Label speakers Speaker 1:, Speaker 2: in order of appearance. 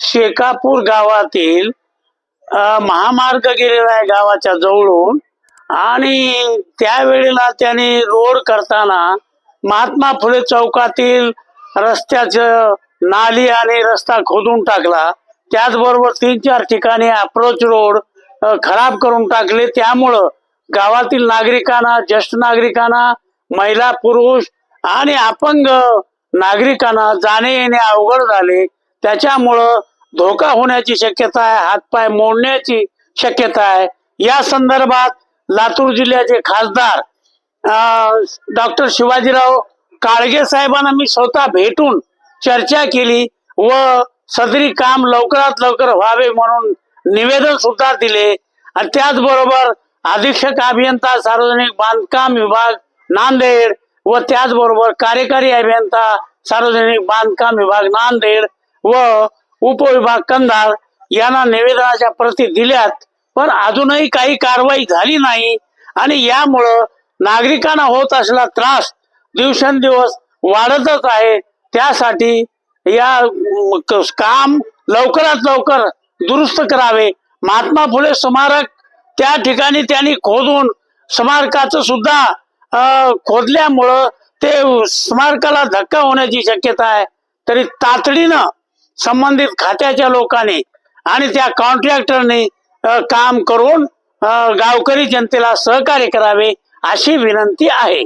Speaker 1: शेकापूर गावातील महामार्ग गेलेला आहे गावाच्या जवळून आणि त्यावेळेला त्याने रोड करताना महात्मा फुले चौकातील रस्त्याचं नाली आणि रस्ता खोदून टाकला. त्याचबरोबर तीन चार ठिकाणी अप्रोच रोड खराब करून टाकले. त्यामुळं गावातील नागरिकांना ज्येष्ठ नागरिकांना महिला पुरुष आणि अपंग नागरिकांना जाणे येणे अवघड झाले. त्याच्यामुळं धोका होण्याची शक्यता आहे हातपाय मोडण्याची शक्यता आहे. या संदर्भात लातूर जिल्ह्याचे खासदार डॉक्टर शिवाजीराव काळगे साहेबांना मी स्वतः भेटून चर्चा केली व सदरी काम लवकरात लवकर व्हावे म्हणून निवेदन सुद्धा दिले. आणि त्याचबरोबर अधीक्षक अभियंता सार्वजनिक बांधकाम विभाग नांदेड व त्याचबरोबर कार्यकारी अभियंता सार्वजनिक बांधकाम विभाग नांदेड व उपविभाग कंधार यांना निवेदनाच्या प्रती दिल्यात पण अजूनही काही कारवाई झाली नाही आणि यामुळं नागरिकांना होत असला त्रास दिवसेंदिवस वाढतच आहे. त्यासाठी या क- काम लवकरात लवकर दुरुस्त करावे. महात्मा फुले स्मारक त्या ठिकाणी त्यांनी खोदून स्मारकाचं सुद्धा खोदल्यामुळं ते स्मारकाला धक्का होण्याची शक्यता आहे. तरी तातडीनं संबंधित खात्याच्या लोकांनी आणि त्या कॉन्ट्रॅक्टरने काम करून गावकरी जनतेला सहकार्य करावे अशी विनंती आहे.